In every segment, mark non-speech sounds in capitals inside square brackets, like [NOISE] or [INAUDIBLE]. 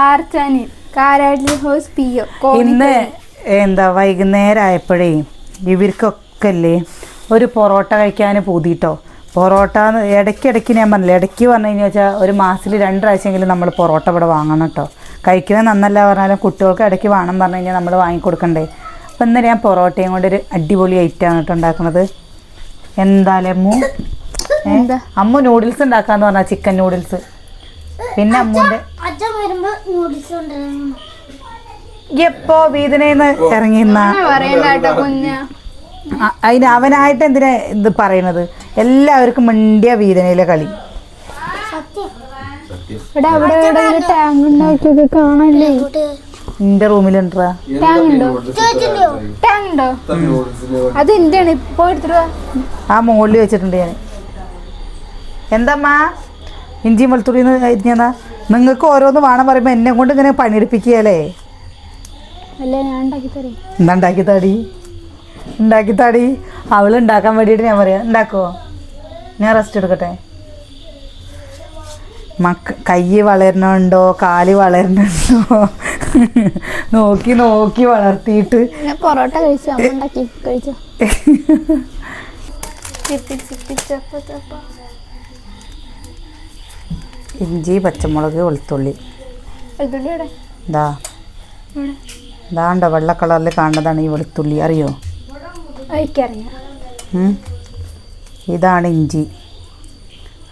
Archani Karattil house P O ഇന്ന് എന്താ വൈകുന്നേരം ആയപ്പോഴേ ഇവർക്കൊക്കെ അല്ലേ ഒരു പൊറോട്ട കഴിക്കാൻ പൂതിട്ടോ? പൊറോട്ട ഇടയ്ക്ക് ഇടയ്ക്കിടയ്ക്ക് ഞാൻ പറഞ്ഞില്ല ഇടയ്ക്ക് പറഞ്ഞു കഴിഞ്ഞാൽ വെച്ചാൽ ഒരു മാസത്തിൽ രണ്ട് പ്രാവശ്യമെങ്കിലും നമ്മൾ പൊറോട്ട ഇവിടെ വാങ്ങണം കേട്ടോ. കഴിക്കുന്നത് നന്നല്ല പറഞ്ഞാലും കുട്ടികൾക്ക് ഇടയ്ക്ക് വേണം പറഞ്ഞു കഴിഞ്ഞാൽ നമ്മൾ വാങ്ങിക്കൊടുക്കണ്ടേ. അപ്പം ഇന്നലെ ഞാൻ പൊറോട്ടയും കൊണ്ട് ഒരു അടിപൊളി ഐറ്റമാണ് കേട്ടോ ഉണ്ടാക്കുന്നത്. എന്തായാലും അമ്മു എന്താ? അമ്മു നൂഡിൽസ് ഉണ്ടാക്കാന്ന് പറഞ്ഞാൽ ചിക്കൻ നൂഡിൽസ് പിന്നെ അമ്മൂന്റെ എപ്പോ വീതിനേന്ന് ഇറങ്ങി പറയണ്ട കേട്ടോ കുഞ്ഞ. അ- അതിന് അവനായിട്ട് എന്തിനാ ഇത് പറയണത്? എല്ലാവർക്കും മിണ്ടിയ വീതനയിലെ കളി. ഇവിടെ അവിടെ ഇവിടെ ഒരു ടാങ്ക് ഉണ്ടാക്കിയൊക്കെ കാണല്ലേ? നിന്റെ റൂമിലുണ്ടാ? ടാങ്ക് ഉണ്ടോ? ടാങ്ക് ഉണ്ടോ? അത് എന്താണ് ഇപ്പോ എടുത്തിട്ട് ആ മുകളിൽ വെച്ചിട്ടുണ്ട് ഞാൻ എന്തമ്മാ? ഇഞ്ചി വെളുത്തുള്ളിന്ന് അരിഞ്ഞതാ നിങ്ങൾക്ക് ഓരോന്ന് വേണം പറയുമ്പോൾ എന്നെ കൊണ്ട് ഇങ്ങനെ പണിയെടുപ്പിക്കുകയല്ലേ? എന്താ ഉണ്ടാക്കി താടി? ഉണ്ടാക്കി താടി? അവൾ ഉണ്ടാക്കാൻ വേണ്ടിയിട്ട് ഞാൻ പറയാം. ഉണ്ടാക്കുമോ ഞാൻ റെസ്റ്റ് എടുക്കട്ടെ. മക്ക കൈ വളരണുണ്ടോ? കാൽ വളരണുണ്ടോ? [LAUGHS] നോക്കി നോക്കി വളർത്തിയിട്ട്. പൊറോട്ട കഴിച്ചു. കഴിച്ചോ? [LAUGHS] ഇഞ്ചി പച്ചമുളക് വെളുത്തുള്ളി. ഇതാ ഇവിടെ ഇതാണ്ടോ വെള്ള കളറിൽ കാണുന്നതാണ് ഈ വെളുത്തുള്ളി. അറിയോ. ഇതാണ് ഇഞ്ചി.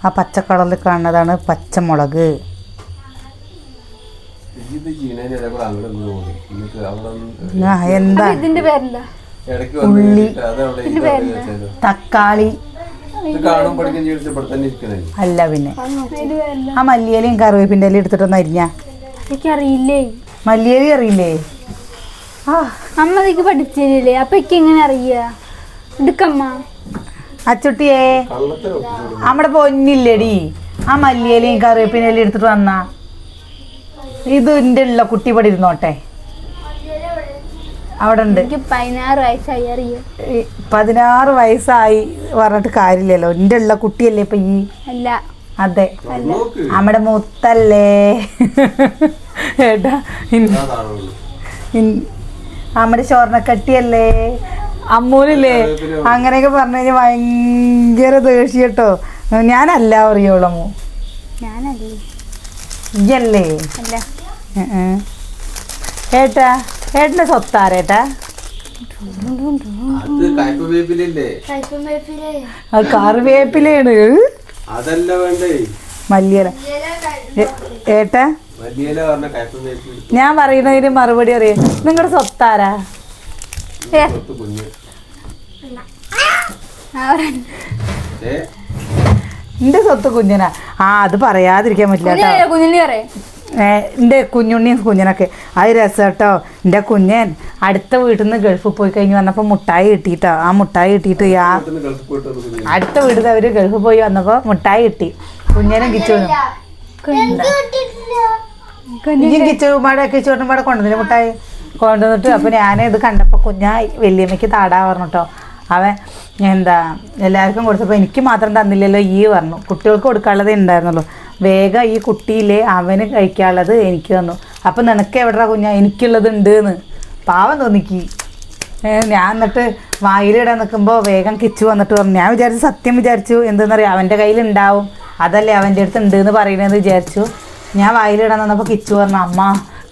ആ പച്ച കളറിൽ കാണുന്നതാണ് പച്ചമുളക്. എന്താ ഉള്ളി. തക്കാളി. അല്ല പിന്നെ. ആ മല്ലിയലയും കറിവേപ്പിന്റെ ഇല എടുത്തിട്ടൊന്ന് അരിഞ്ഞ. എനിക്കറിയില്ലേ? മല്ലിയലി അറിയില്ലേ ആ അമ്മ ഇതൊക്കെ പഠിച്ചില്ലേ അപ്പൊ എനിക്ക് എങ്ങനെ അറിയാ? എടുക്കമ്മ. അച്ചുട്ടിയേ നമ്മടെ പൊന്നില്ലേടി. ആ മല്ലിയലയും കറിവേപ്പിന്റെ ഇല എടുത്തിട്ട് വന്നാ. ഇത് എന്റെ ഉള്ള കുട്ടി ഇവിടെ ഇരുന്നോട്ടെ. അവിടെ ഉണ്ട് എനിക്ക് പതിനാറ് വയസ്സായി അറിയോ? പതിനാറ് വയസ്സായി പറഞ്ഞിട്ട് കാര്യമില്ലല്ലോ. എന്റെ ഉള്ള കുട്ടിയല്ലേ ഇപ്പൊ ഈ? അല്ല. അതെ. നമ്മുടെ മുത്തല്ലേ? ഏട്ടാ നമ്മുടെ സ്വർണക്കട്ടിയല്ലേ അമ്മൂലില്ലേ അങ്ങനെയൊക്കെ പറഞ്ഞു കഴിഞ്ഞാൽ ഭയങ്കര ദേഷ്യം കേട്ടോ. ഞാനല്ല അറിയോളമോ ഉം. ഏട്ടാ ഏട്ടന്റെ സ്വത്താരേട്ടാ? കറിവേപ്പിലയാണ്. അതല്ല വേണ്ടേ? മല്ലിയില. ഏട്ടാ? ഞാൻ പറയുന്നതിന് മറുപടി അറിയാം. നിങ്ങളുടെ സ്വത്താരാ? എന്റെ സ്വത്ത് കുഞ്ഞനാ. ആ അത് പറയാതിരിക്കാൻ പറ്റില്ല കുഞ്ഞിനെ പറയേ എന്റെ കുഞ്ഞുണ്ണിയും കുഞ്ഞിനൊക്കെ. അത് രസം കേട്ടോ. എന്റെ കുഞ്ഞൻ അടുത്ത വീട്ടിൽ നിന്ന് ഗൾഫിൽ പോയി കഴിഞ്ഞ് വന്നപ്പോൾ മുട്ടായി കിട്ടിയിട്ടോ ആ മുട്ടായി കിട്ടിയിട്ട് ആ അടുത്ത വീട്ടിൽ അവർ ഗൾഫിൽ പോയി വന്നപ്പോൾ മുട്ടായി കിട്ടി. കുഞ്ഞനും കിച്ചു കുഞ്ഞും കിച്ചുമാടെ കിച്ചോട്ടും പാടെ കൊണ്ടുവന്നില്ല മുട്ടായി? കൊണ്ടുവന്നിട്ട് അപ്പോൾ ഞാൻ ഇത് കണ്ടപ്പോൾ കുഞ്ഞായി വലിയമ്മയ്ക്ക് താടാ പറഞ്ഞു കേട്ടോ. അവൻ എന്താ എല്ലാവർക്കും കൊടുത്തപ്പോൾ എനിക്ക് മാത്രം തന്നില്ലല്ലോ ഈ പറഞ്ഞു. കുട്ടികൾക്ക് കൊടുക്കാനുള്ളതേ ഉണ്ടായിരുന്നുള്ളൂ വേഗം ഈ കുട്ടിയിലെ അവന് കഴിക്കാനുള്ളത് എനിക്ക് തന്നു. അപ്പം നിനക്ക് എവിടെയാ കുഞ്ഞാ? എനിക്കുള്ളത് ഉണ്ട് എന്ന് പാവം തോന്നിക്ക് ഞാൻ എന്നിട്ട് വായിലിടാൻ നിൽക്കുമ്പോൾ വേഗം കിച്ചു വന്നിട്ട് പറഞ്ഞു. ഞാൻ വിചാരിച്ചു സത്യം വിചാരിച്ചു എന്തെന്നറിയാം? അവന്റെ കയ്യിലുണ്ടാവും. അതല്ലേ അവന്റെ അടുത്ത് ഉണ്ട് എന്ന് പറയുന്നത് വിചാരിച്ചു. ഞാൻ വായിലിടാൻ നിന്നപ്പോൾ കിച്ചു പറഞ്ഞു അമ്മ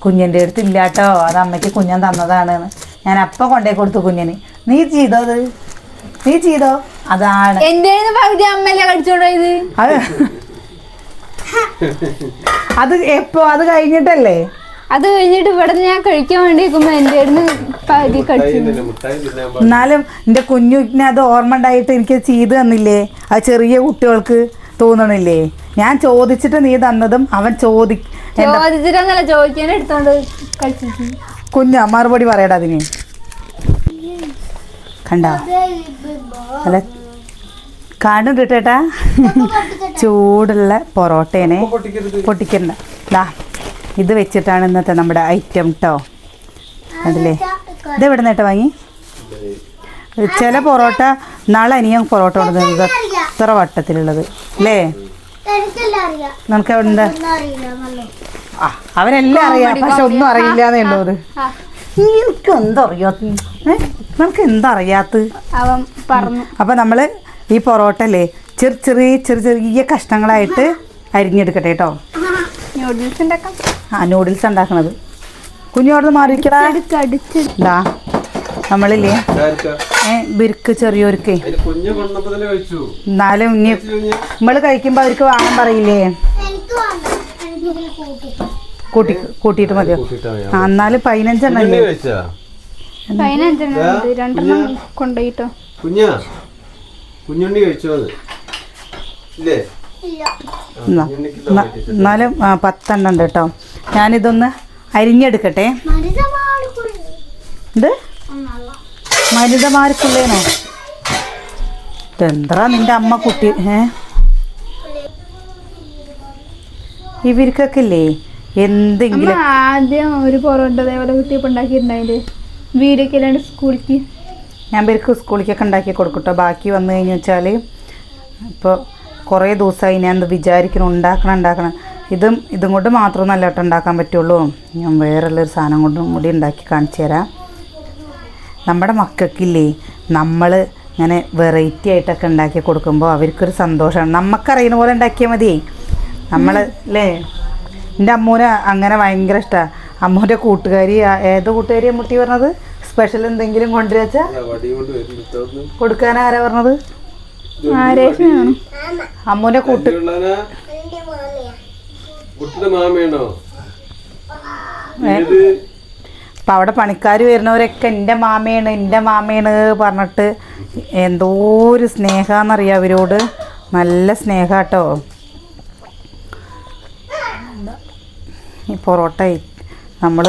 കുഞ്ഞിന്റെ അടുത്ത് ഇല്ല കേട്ടോ അത് അമ്മയ്ക്ക് കുഞ്ഞൻ തന്നതാണ് ഞാൻ അപ്പം കൊണ്ടേ കൊടുത്തു കുഞ്ഞിന്. നീ ചെയ്തോ അത്? നീ ചെയ്തോ? അതാണ്. എന്റെ പകുതി അമ്മയല്ലേ കടിച്ചോണ്ടോ ഇത് അത് എപ്പോ? അത് കഴിഞ്ഞിട്ടല്ലേ? അത് കഴിഞ്ഞിട്ട് ഇവിടെ ഞാൻ കഴിക്കാൻ വേണ്ടി നിൽക്കുമ്പോ എന്റെ അടുത്ത് പകുതി. എന്നാലും എന്റെ കുഞ്ഞുക്കിനെ അത് ഓർമ്മ ഉണ്ടായിട്ട് എനിക്ക് ചെയ്തു തന്നില്ലേ? അത് ചെറിയ കുട്ടികൾക്ക് തോന്നണില്ലേ? ഞാൻ ചോദിച്ചിട്ട് നീ തന്നതും അവൻ ചോദി ചോദിച്ചിട്ടല്ല ചോദിക്കാൻ എടുത്തോണ്ട് കഴിച്ചിട്ട്. കുഞ്ഞ മറുപടി പറയടാ അതിന്. കണ്ടോ? അല്ല കാണുന്നുണ്ട് കിട്ടേട്ടാ? ചൂടുള്ള പൊറോട്ടേനെ ലാ പൊട്ടിക്കണ്ട ദാ ഇത് വെച്ചിട്ടാണ് ഇന്നത്തെ നമ്മുടെ ഐറ്റം കേട്ടോ അതില്ലേ? ഇത് എവിടെ നിന്നിട്ട് വാങ്ങി? ചില പൊറോട്ട നാളെ അനിയൻ പൊറോട്ട കൊണ്ടുവന്നത് എത്ര വട്ടത്തിലുള്ളത്. അല്ലേ? നമുക്ക് എവിടെ ആ അവനെല്ലാം അറിയാം. പക്ഷെ ഒന്നും അറിയില്ല എന്നുള്ളത് എനിക്ക് എന്താ അറിയാത്ത നമുക്ക് എന്തറിയാത്ത അപ്പം നമ്മൾ ഈ പൊറോട്ട അല്ലേ ചെറു ചെറിയ ചെറിയ ചെറിയ കഷ്ണങ്ങളായിട്ട് അരിഞ്ഞെടുക്കട്ടെ കേട്ടോ. നൂഡിൽസ് ഉണ്ടാക്കാം ആ നൂഡിൽസ് ഉണ്ടാക്കണത് കുഞ്ഞോടന്ന് മാറിക്കടാ അടിച്ച് അടിച്ച് ഇതാ നമ്മളില്ലേ? ബിരുക്ക് ചെറിയൊരുക്കേ. കുഞ്ഞ് എന്നാലും ഇനി നമ്മൾ കഴിക്കുമ്പോ നമ്മൾ കഴിക്കുമ്പോൾ അവർക്ക് വാങ്ങാൻ പറയില്ലേ? കൂട്ടി കൂട്ടി കൂട്ടിയിട്ട് മതിയോ. ആ എന്നാലും പതിനഞ്ചെണ്ണം പതിനഞ്ചെണ്ണം കൊണ്ടുപോയിട്ടോ. കുഞ്ഞാ കുഞ്ഞുണ്ണി കഴിച്ചോ ഇല്ലേ? ഇല്ല. എന്നാലും പത്തെണ്ണം ഉണ്ട് കേട്ടോ. ഞാനിതൊന്ന് അരിഞ്ഞെടുക്കട്ടെ. ഇത് മരുതമാർക്കുള്ളേനോ ഇതെന്താ നിന്റെ അമ്മ കുട്ടി ഏ? ഇവർക്കൊക്കെ ഇല്ലേ അമ്മ എന്തെങ്കിലും ആദ്യം ഒരു പൊറോട്ട അതേപോലെ കുത്തിയപ്പോൾ ഉണ്ടാക്കിയിട്ടുണ്ടായില്ലേ വീടൊക്കെ അല്ലാണ്ട് സ്കൂളിലേക്ക് ഞാൻ പേർക്ക് സ്കൂളിലേക്കൊക്കെ ഉണ്ടാക്കി കൊടുക്കട്ടോ. ബാക്കി വന്നു കഴിഞ്ഞു വെച്ചാൽ ഇപ്പോൾ കുറേ ദിവസമായി ഞാൻ ഇത് വിചാരിക്കണം ഉണ്ടാക്കണം ഉണ്ടാക്കണം. ഇതും ഇതും കൊണ്ട് മാത്രമൊന്നല്ല കേട്ടോ ഉണ്ടാക്കാൻ പറ്റുള്ളൂ. ഞാൻ വേറെയുള്ളൊരു സാധനം കൊണ്ടും കൂടി ഉണ്ടാക്കി കാണിച്ചു തരാം. നമ്മുടെ മക്കൾക്കില്ലേ നമ്മൾ ഇങ്ങനെ വെറൈറ്റി ആയിട്ടൊക്കെ ഉണ്ടാക്കി കൊടുക്കുമ്പോൾ അവർക്കൊരു സന്തോഷമാണ്. നമുക്കറിയുന്ന പോലെ ഉണ്ടാക്കിയാൽ മതിയേ നമ്മൾ അല്ലേ എന്റെ അമ്മൂന് അങ്ങനെ ഭയങ്കര ഇഷ്ടമാണ് അമ്മൂന്റെ കൂട്ടുകാരി ഏത് കൂട്ടുകാരിയാണ് മുട്ടി പറഞ്ഞത്? സ്പെഷ്യൽ എന്തെങ്കിലും കൊണ്ടുവച്ചാ കൊടുക്കാൻ ആരാ പറഞ്ഞത്? ആരേഷനാണ് അമ്മൂന്റെ കൂട്ട് അപ്പം അവിടെ പണിക്കാർ വരുന്നവരൊക്കെ എന്റെ മാമയാണ് എന്റെ മാമയാണ് പറഞ്ഞിട്ട് എന്തോ ഒരു സ്നേഹമെന്നറിയാം അവരോട്. നല്ല സ്നേഹം കേട്ടോ ഈ പൊറോട്ട നമ്മൾ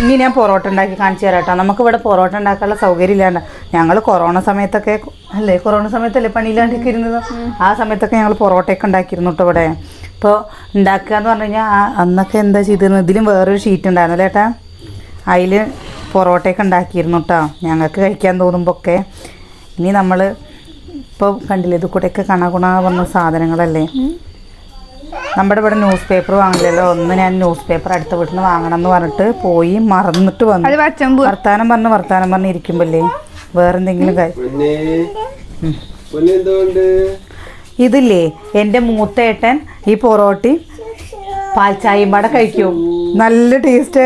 ഇനി ഞാൻ പൊറോട്ട ഉണ്ടാക്കി കാണിച്ചു തരാം കേട്ടോ. നമുക്ക് ഇവിടെ പൊറോട്ട ഉണ്ടാക്കാനുള്ള സൗകര്യം ഇല്ലാണ്ട് ഞങ്ങൾ കൊറോണ സമയത്തൊക്കെ അല്ലേ കൊറോണ സമയത്തല്ലേ പണിയില്ലാണ്ടൊക്കെ ഇരുന്നത്? ആ സമയത്തൊക്കെ ഞങ്ങൾ പൊറോട്ടയൊക്കെ ഉണ്ടാക്കിയിരുന്നു കേട്ടോ ഇവിടെ. ഇപ്പോൾ ഉണ്ടാക്കുക എന്ന് പറഞ്ഞു കഴിഞ്ഞാൽ അന്നൊക്കെ എന്താ ചെയ്തിരുന്നത് ഇതിലും വേറൊരു ഷീറ്റ് ഉണ്ടായിരുന്നു ഏട്ടാ? അതിൽ പൊറോട്ടയൊക്കെ ഉണ്ടാക്കിയിരുന്നു കേട്ടോ ഞങ്ങൾക്ക് കഴിക്കാൻ തോന്നുമ്പോൾ ഒക്കെ ഇനി നമ്മൾ ഇപ്പോൾ കണ്ടില്ലേ ഇത് കൂടെയൊക്കെ കണകുണ വന്ന സാധനങ്ങളല്ലേ? നമ്മുടെ ഇവിടെ ന്യൂസ് പേപ്പർ വാങ്ങില്ലല്ലോ. ഒന്ന് ഞാൻ ന്യൂസ് പേപ്പർ അടുത്ത വീട്ടിൽ നിന്ന് വാങ്ങണം എന്ന് പറഞ്ഞിട്ട് പോയി മറന്നിട്ട് അത് വന്നു വർത്താനം പറഞ്ഞ് വർത്താനം പറഞ്ഞ് ഇരിക്കുമ്പല്ലേ വേറെന്തെങ്കിലും കാര്യം ഇതില്ലേ എന്റെ മൂത്തേട്ടൻ ഈ പൊറോട്ടി പാൽച്ചായയും പാടെ കഴിക്കും. നല്ല ടേസ്റ്റ്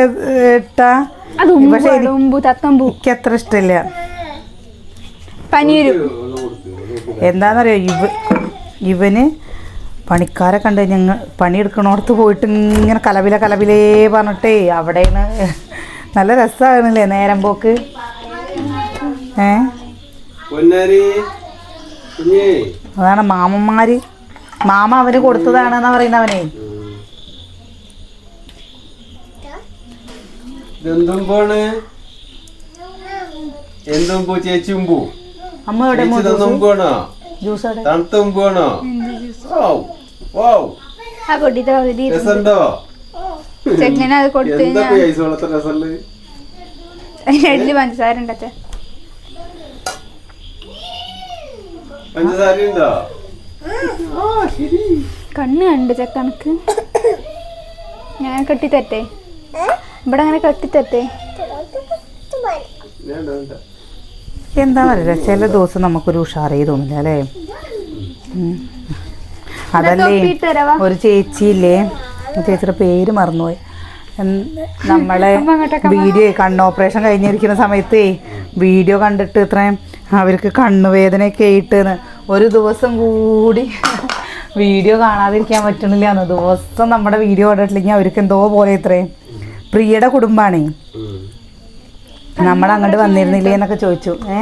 ഏട്ടാ. അത് പക്ഷെ എനിക്ക് അത്ര ഇഷ്ടമില്ല പനീരും. എന്താണെന്നറിയോ ഇവ ഇവന് പണിക്കാരെ കണ്ട് ഞങ്ങൾ പണിയെടുക്കണോടത്ത് പോയിട്ട് ഇങ്ങനെ കലവില കലവിലേ പറഞ്ഞിട്ടേ അവിടെയാണ്. നല്ല രസമാകുന്നില്ലേ നേരം പോക്ക്? ഏ? അതാണ് മാമന്മാര്. മാമ അവന് കൊടുത്തതാണെന്നാ പറയുന്നവനെ എന്തും പോണ്? എന്തും പോ ചേച്ചിയും ഉമ്പു അമ്മ എവിടെ തണുത്ത രസമുണ്ടോ? ചെങ്ങനെ അത് കൊടുത്തു പഞ്ചസാര ഉണ്ടത്തെ കണ്ണ് കണ്ട് ചെക്കണക്ക് ഞാൻ കെട്ടിത്തരട്ടെ? ഇവിടെ അങ്ങനെ കെട്ടിത്തരട്ടെ? വേണ്ട പറയുക ചില ദിവസം നമുക്കൊരു ഉഷാറേ തോന്നില്ല അല്ലേ. അതല്ലേ? ഒരു ചേച്ചിയില്ലേ? ചേച്ചിയുടെ പേര് മറന്നുപോയി. നമ്മളെ വീഡിയോ കണ്ണ് ഓപ്പറേഷൻ കഴിഞ്ഞിരിക്കുന്ന സമയത്തേ വീഡിയോ കണ്ടിട്ട് ഇത്രയും അവർക്ക് കണ്ണുവേദനയൊക്കെ ആയിട്ട് ഒരു ദിവസം കൂടി വീഡിയോ കാണാതിരിക്കാൻ പറ്റണില്ല. ദിവസം നമ്മുടെ വീഡിയോ കണ്ടിട്ടില്ലെങ്കിൽ അവർക്ക് എന്തോ പോലെ ഇത്രയും. പ്രിയയുടെ കുടുംബാണേ ഉം. നമ്മൾ അങ്ങോട്ട് വന്നിരുന്നില്ലേ എന്നൊക്കെ ചോദിച്ചു. ഏ?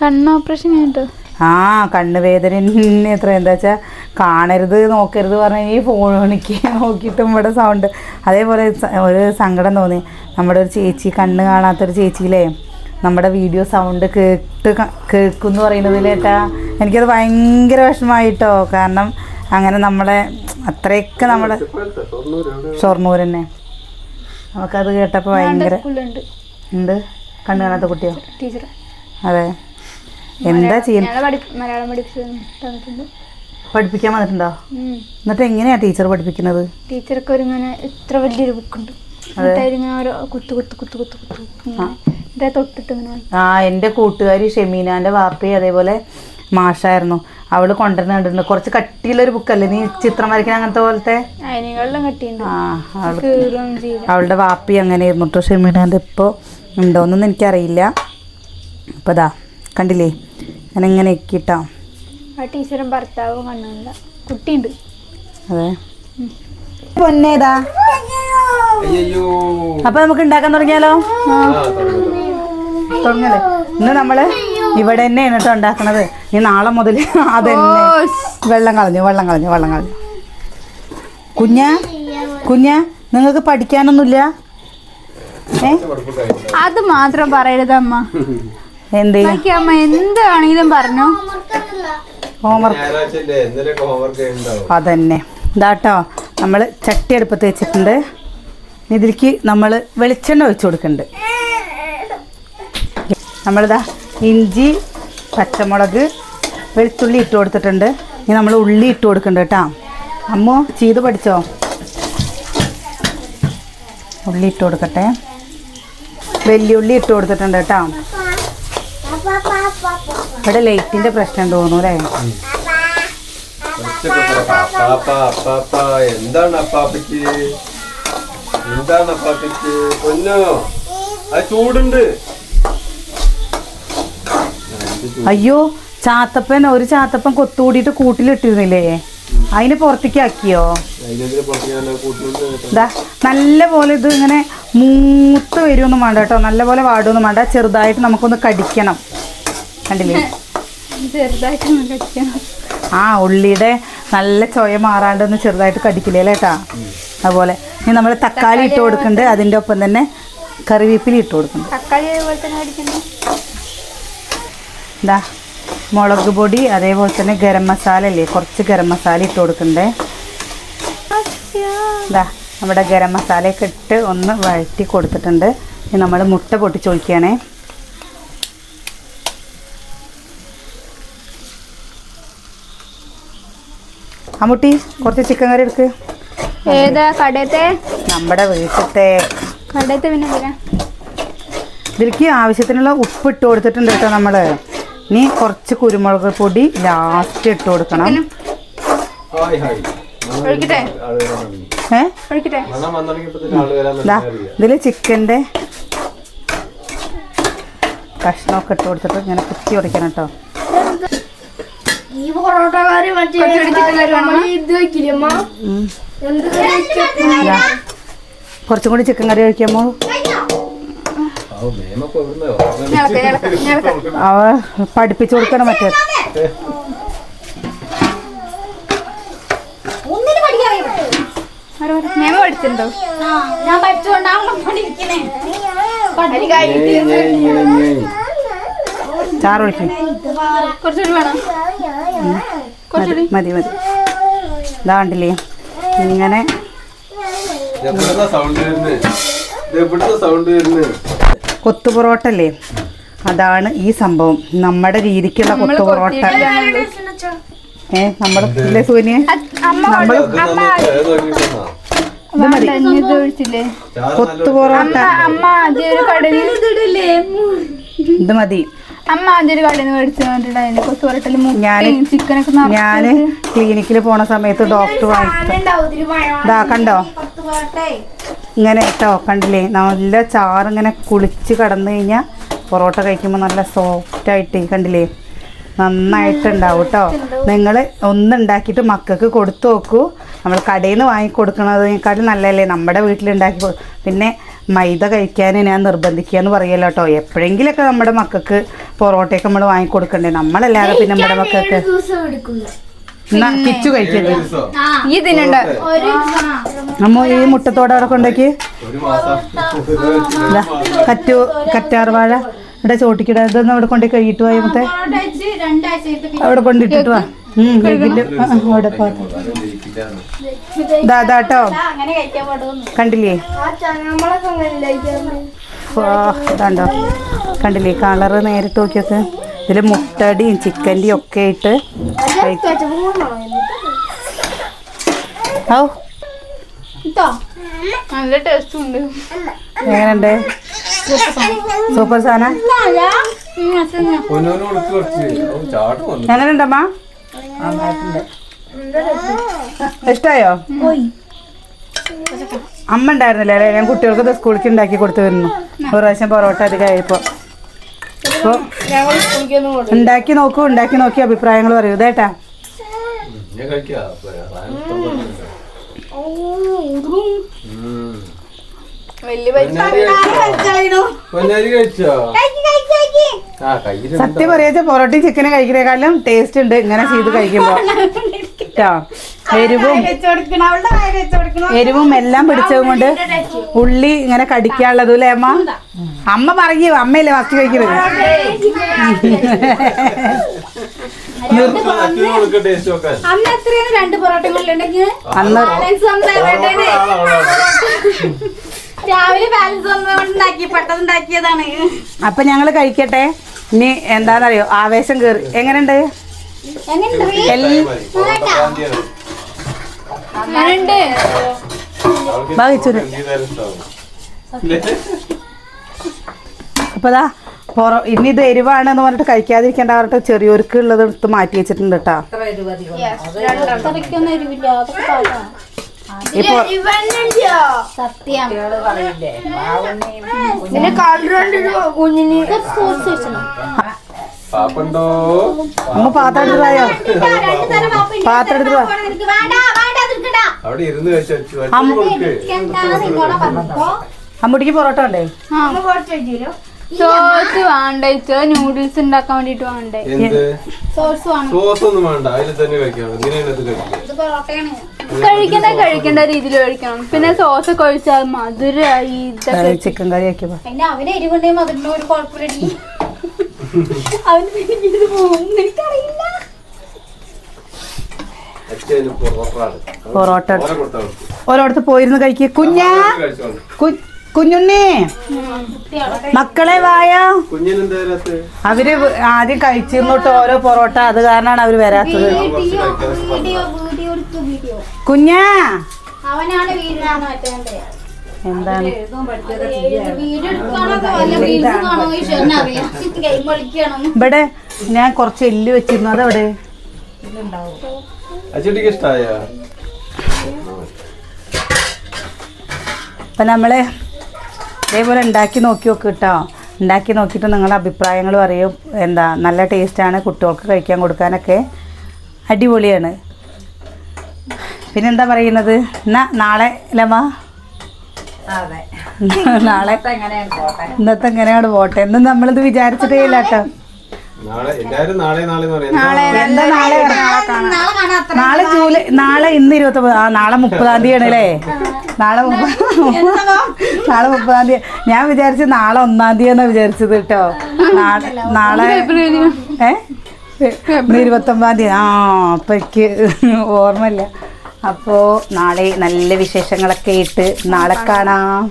കണ്ണ് ഓപ്പറേഷൻ കഴിഞ്ഞിട്ടോ? ആ കണ്ണ് വേദന എത്ര എന്താ വെച്ചാൽ കാണരുത് നോക്കരുത് പറഞ്ഞ ഈ ഫോണിക്ക് നോക്കിയിട്ടും ഇവിടെ സൗണ്ട് അതേപോലെ ഒരു സങ്കടം തോന്നി. നമ്മുടെ ഒരു ചേച്ചി കണ്ണ് കാണാത്തൊരു ചേച്ചിയില്ലേ നമ്മുടെ വീഡിയോ സൗണ്ട് കേട്ട് കേൾക്കും എന്ന് പറയുന്നതിലേട്ടാ എനിക്കത് ഭയങ്കര വിഷമമായിട്ടോ കാരണം അങ്ങനെ നമ്മളെ അത്രയൊക്കെ നമ്മുടെ ഷൊർണൂർ തന്നെ നമുക്കത് കേട്ടപ്പോൾ ഭയങ്കര ഉണ്ട് ഉണ്ട് കണ്ണ് കാണാത്ത കുട്ടിയോ? ടീച്ചർ അതെ. എന്താ ചെയ്യുന്നത് പഠിപ്പിക്കാൻ വന്നിട്ടുണ്ടോ. എന്നിട്ട് എങ്ങനെയാ ടീച്ചർ പഠിപ്പിക്കുന്നത്? ടീച്ചർക്ക് ഒരു ഇങ്ങനെ ഇത്ര വലിയൊരു അതിലിങ്ങനെ ഓരോ കുത്തു കുത്തു കുത്തു കുത്തു കുത്തു. തൊട്ടിട്ട് ആ എന്റെ കൂട്ടുകാരി ഷെമീനാന്റെ വാപ്പി അതേപോലെ മാഷായിരുന്നു. അവൾ കൊണ്ടുവരുന്ന കണ്ടിട്ടുണ്ട്. കുറച്ച് കട്ടിയുള്ളൊരു ബുക്കല്ലേ? നീ ചിത്രം വരയ്ക്കണ അങ്ങനത്തെ പോലത്തെ? അവളുടെ വാപ്പി അങ്ങനെയായിരുന്നു കേട്ടോ ഷെമീനാന്റെ ഇപ്പോൾ ഉണ്ടോയെന്നൊന്നും എനിക്കറിയില്ല. അപ്പോൾ ദാ കണ്ടില്ലേ? ഞാൻ എങ്ങനെ എക്കിട്ടാ? ആ ടീച്ചറും ഭർത്താവും കണ്ണില്ല കുട്ടിയുണ്ട്. അതെ. പൊന്നേതാ അയ്യോ അപ്പൊ നമുക്ക് ഉണ്ടാക്കാൻ തുടങ്ങിയാലോ? ആ തുടങ്ങി തുടങ്ങല്ലേ? ഇന്ന് നമ്മൾ ഇവിടെ തന്നെയാണ് കേട്ടോ ഉണ്ടാക്കണത്. ഇനി നാളെ മുതൽ അതന്നെ. വെള്ളം കളഞ്ഞു വെള്ളം കളഞ്ഞു വെള്ളം കളഞ്ഞു. കുഞ്ഞ കുഞ്ഞ നിങ്ങൾക്ക് പഠിക്കാനൊന്നുമില്ല? അത് മാത്രം പറയരുത് അമ്മ. എന്ത്? അമ്മ എന്താണെങ്കിലും പറഞ്ഞു. ഹോംവർക്ക് അതന്നെ. ഇതാട്ടോ നമ്മൾ ചട്ടി അടുപ്പത്ത് വെച്ചിട്ടുണ്ട്. ഇതിലേക്ക് നമ്മൾ വെളിച്ചെണ്ണ ഒഴിച്ചു കൊടുക്കുന്നുണ്ട് നമ്മളിതാ ഇഞ്ചി പച്ചമുളക് വെളുത്തുള്ളി ഇട്ട് കൊടുത്തിട്ടുണ്ട്. ഇനി നമ്മൾ ഉള്ളി ഇട്ട് കൊടുക്കുന്നുണ്ട് കേട്ടോ. അമ്മോ ചെയ്ത് പഠിച്ചോ? ഉള്ളി ഇട്ട് കൊടുക്കട്ടെ. വെല്ലുള്ളി ഇട്ട് കൊടുത്തിട്ടുണ്ട് കേട്ടോ ഇവിടെ ലൈറ്റിന്റെ പ്രശ്നം തോന്നുന്നു അല്ലേ എന്താണ് എന്താണ് അത് ചൂടുണ്ട് അയ്യോ ചാത്തപ്പൻ ഒരു ചാത്തപ്പൻ കൊത്തുകൂടിയിട്ട് കൂട്ടിലിട്ടിരുന്നില്ലേ അതിന് പുറത്തേക്ക് ആക്കിയോ ഇതാ നല്ല പോലെ ഇത് ഇങ്ങനെ മൂത്ത് വരുമൊന്നും വേണ്ട കേട്ടോ. നല്ല പോലെ വാടുമൊന്നും വേണ്ട. ചെറുതായിട്ട് നമുക്കൊന്ന് കടിക്കണം. കണ്ടില്ലേ? ചെറുതായിട്ടൊന്നും കടിക്കണം. ആ ഉള്ളിയുടെ നല്ല ചൊയ മാറാണ്ടൊന്ന് ചെറുതായിട്ട് കടിക്കില്ലേ കേട്ടാ അതുപോലെ. ഇനി നമ്മൾ തക്കാളി ഇട്ട് കൊടുക്കുന്നുണ്ട്. അതിന്റെ ഒപ്പം തന്നെ കറിവേപ്പില ഇട്ട് കൊടുക്കുന്നുണ്ട്. തക്കാളി ഇതാ മുളക് പൊടി അതേപോലെ തന്നെ ഗരം മസാല അല്ലേ കുറച്ച് ഗരം മസാല ഇട്ട് കൊടുക്കണ്ടേ? ഇതാ നമ്മുടെ ഗരം മസാലയൊക്കെ ഇട്ട് ഒന്ന് വഴറ്റി കൊടുത്തിട്ടുണ്ട്. ഇനി നമ്മൾ മുട്ട പൊട്ടിച്ചൊഴിക്കുകയാണേ അമ്മുട്ടി കുറച്ച് ചിക്കൻ കറി എടുക്ക്. ഏതാ കടയത്തെ? നമ്മുടെ വീട്ടിലത്തെ. കടയത്തെ പിന്നെ ഇതിലേക്ക് ആവശ്യത്തിനുള്ള ഉപ്പ് ഇട്ട് കൊടുത്തിട്ടുണ്ട് കേട്ടോ നമ്മൾ ഇനി കുറച്ച് കുരുമുളക് പൊടി ലാസ്റ്റ് ഇട്ട് കൊടുക്കണം. ഇതിൽ. ചിക്കന്റെ ഇതിൽ ചിക്കന്റെ കഷ്ണമൊക്കെ ഇട്ട് കൊടുത്തിട്ട് ഇങ്ങനെ കുത്തി ഉടയ്ക്കണം കേട്ടോ. കുറച്ചും കൂടി ചിക്കൻ കറി കഴിക്കാമോ അവ പഠിപ്പിച്ചു കൊടുക്കണം മറ്റേ. നിയമം പഠിച്ചിട്ടുണ്ടോ? ഞാൻ പഠിച്ചുകൊണ്ടാണല്ലോ പഠിക്കണേ. ചാറ് ഒഴിക്കും കുറച്ചുകൂടി വേണം. മതി മതി മതി. ഇതാണ്ടില്ലേ ഇങ്ങനെ. സൗണ്ട് വരുന്നത് സൗണ്ട് വരുന്നത് കൊത്തു പൊറോട്ട അല്ലേ അതാണ് ഈ സംഭവം. നമ്മുടെ രീതിക്കുള്ള കൊത്തു പൊറോട്ട. ഏ നമ്മുടെ ഇല്ലേ സൂര്യ അമ്മ നമ്മൾ ഇത് മതി. ഇത് ഒഴിച്ചില്ലേ? കൊത്തു പൊറോട്ട. ഇത് മതി. അമ്മ ആദ്യം ഒരു കടയിൽ നിന്ന് മേടിച്ചു കണ്ടിട്ടുണ്ടായിരുന്നു കൊത്തു പൊറോട്ടൽ ഞാൻ മുട്ടയും ചിക്കനൊക്കെ ഞാൻ ക്ലിനിക്കിൽ പോണ സമയത്ത് ഡോക്ടർ വാങ്ങിച്ചു ഇതാ കണ്ടോ? ഇങ്ങനെ കേട്ടോ കണ്ടില്ലേ? നല്ല ചാറിങ്ങനെ കുളിച്ച് കടന്നു കഴിഞ്ഞാൽ പൊറോട്ട കഴിക്കുമ്പോൾ നല്ല സോഫ്റ്റ് ആയിട്ട് കണ്ടില്ലേ? നന്നായിട്ടുണ്ടാവും കേട്ടോ നിങ്ങൾ ഒന്നുണ്ടാക്കിയിട്ട് മക്കൾക്ക് കൊടുത്തു നോക്കൂ. നമ്മൾ കടയിൽ നിന്ന് വാങ്ങിക്കൊടുക്കുന്നതിനേക്കാളും നല്ലതല്ലേ? നമ്മുടെ വീട്ടിലുണ്ടാക്കി പിന്നെ മൈദ കഴിക്കാൻ ഞാൻ നിർബന്ധിക്കുക എന്ന് പറയല്ലോ കേട്ടോ എപ്പോഴെങ്കിലൊക്കെ നമ്മുടെ മക്കൾക്ക് പൊറോട്ടയൊക്കെ നമ്മൾ വാങ്ങിക്കൊടുക്കണ്ടേ നമ്മളല്ലാതെ പിന്നെ നമ്മുടെ മക്കൾക്ക് എന്നാ കിച്ചു കഴിക്കരുത്. ഈ തിന്നുണ്ട് ഒരു നമ്മ ഈ മുട്ടത്തോടെ അവിടെ കൊണ്ടേക്ക്. ഒരു മാസം. ഇതാ, കറ്റു കറ്റാർവാഴ. ഇവിടെ ചോട്ടിക്കിട ഇതൊന്നും അവിടെ കൊണ്ടേ കഴിയിട്ട് പോയ മുത്തേ. അവിടെ കൊണ്ടിട്ടിട്ട് വാ ട്ടോ അവിടെ കണ്ടില്ലേ? കണ്ടില്ലേ? കളറ് നേരിട്ട് നോക്കിയൊക്കെ. ഇതിൽ മുട്ടടിയും ചിക്കന്റെയും ഒക്കെ ഇട്ട്? നല്ല ടേസ്റ്റ് ഉണ്ട്. എങ്ങനെയുണ്ട്? സൂപ്പർ സാധനം. എങ്ങനെയുണ്ടമ്മ? ഇഷ്ടായോ? അമ്മ ഉണ്ടായിരുന്നില്ല? അല്ലേ? ഞാൻ കുട്ടികൾക്ക് സ്കൂളിൽ സ്കൂളിലേക്ക് ഉണ്ടാക്കി കൊടുത്തു വരുന്നു ഒരു പ്രാവശ്യം പൊറോട്ട അധികം ആയപ്പോ അപ്പോൾ ഉണ്ടാക്കി നോക്കൂ ഉണ്ടാക്കി നോക്കി അഭിപ്രായങ്ങൾ പറയൂ. ഇതേട്ടാ സത്യം പറയാച്ച പൊറോട്ടയും ചിക്കനും കഴിക്കുന്നേക്കാളും ടേസ്റ്റ് ഉണ്ട്. ഇങ്ങനെ ചെയ്ത് കഴിക്കുമ്പോ. [LAUGHS] കേട്ടോ എരിവും എരിവും എല്ലാം പിടിച്ചത് കൊണ്ട് ഉള്ളി ഇങ്ങനെ കടിക്കാനുള്ളതും അല്ലേ അമ്മ? അമ്മ പറയൂ അമ്മയല്ലേ ഫസ്റ്റ് കഴിക്കുന്നത് കൊടുക്ക ടേസ്റ്റ് നോക്കാൻ. അന്ന് എത്രയാണ് രണ്ട് രാവിലെ ബാലൻസ് ഉണ്ടാക്കിയതാണ്. അപ്പൊ ഞങ്ങൾ കഴിക്കട്ടെ. ഇനി എന്താണെന്നറിയോ ആവേശം കേറി. എങ്ങനെയുണ്ട്? എങ്ങനെയുണ്ട്? എല്ലാം ഗാന്ധിയാണ് അപ്പോൾ ദാ പൊറോ ഇനി ഇത് എരിവാണെന്ന് പറഞ്ഞിട്ട് കഴിക്കാതിരിക്കേണ്ട പറഞ്ഞിട്ട് ചെറിയൊരുക്ക് ഉള്ളത് എടുത്ത് മാറ്റി വെച്ചിട്ടുണ്ട് കേട്ടോ അമ്മ പാത്രം എടുത്തു രണ്ട് തരം പാപ്പ പാത്രം എടുത്ത് അവിടെ ഇരുന്ന് അമ്മൂട്ടിക്ക് പൊറോട്ട ഉണ്ടേ സോസ് വേണ്ട നൂഡിൽസ് ഉണ്ടാക്കാൻ വേണ്ടിട്ട് വേണ്ടേ? സോസ് സോസ് ഒന്നും വേണ്ട അതിൽ തന്നെ കഴിക്കണം ഇങ്ങനെയാണ് ഇത് കഴിക്കുക? ഇത് പൊറോട്ടയാണ് കഴിക്കണ്ട കഴിക്കേണ്ട രീതിയിൽ കഴിക്കണം. പിന്നെ സോസ് ഒക്കെ ഒഴിച്ചാൽ മധുരമായി ഇതൊക്കെ ചിക്കൻ കറി ആക്കിയപ്പോ അവന് എരിവുണ്ടെങ്കിൽ [LAUGHS] അവന് എനിക്കറിയില്ല പൊറോട്ട. ഓരോടത്ത് പോയിരുന്നു കഴിക്കുക കുഞ്ഞാ. കുഞ്ഞുണ്ണി. മക്കളെ വായ? അവർ ആദ്യം കഴിച്ചിരുന്നോട്ട് ഓരോ പൊറോട്ട. അത് കാരണമാണ് അവർ വരാത്തത്. Video video video video. കുഞ്ഞാ. എന്താണ്? [LAUGHS] ഇവിടെ ഞാൻ കുറച്ച് എല്ല് വെച്ചിരുന്നു. അതെവിടെ? അച്ഛട്ടിക്ക് ഇഷ്ടായ? അപ്പം നമ്മൾ ഇതേപോലെ ഉണ്ടാക്കി നോക്കി നോക്ക് കേട്ടോ ഉണ്ടാക്കി നോക്കിയിട്ട് നിങ്ങളുടെ അഭിപ്രായങ്ങൾ പറയും. എന്താ നല്ല ടേസ്റ്റാണ് കുട്ടികൾക്ക് കഴിക്കാൻ കൊടുക്കാനൊക്കെ. അടിപൊളിയാണ്. പിന്നെന്താ പറയുന്നത്? എന്നാ നാളെ ലമ്മ നാളെ ഇന്നത്തെ എങ്ങനെയാണ് പോട്ടെ? എന്നും നമ്മളിത് വിചാരിച്ചിട്ടേ ഇല്ല കേട്ടോ നാളെ എല്ലാരും നാളെ നാളെ എന്ന് പറയും എന്താ നാളെ. നാളെ കാണാം. നാളെ ജൂലൈ നാളെ ഇന്ന് ഇരുപത്തൊമ്പത് ആ നാളെ മുപ്പതാം തീയതി ആണ് അല്ലേ നാളെ മുപ്പ- നാളെ മുപ്പതാം തീയതി. ഞാൻ വിചാരിച്ചു നാളെ ഒന്നാം തീയതി എന്നാ വിചാരിച്ചത് കേട്ടോ. നാളെ നാളെ ഏ? ഇന്ന് ഇരുപത്തൊമ്പതാം തീയതി. ആ അപ്പൊ എനിക്ക് ഓർമ്മയില്ല. അപ്പോ നാളെ നല്ല വിശേഷങ്ങളൊക്കെ ഇട്ട് നാളെ കാണാം.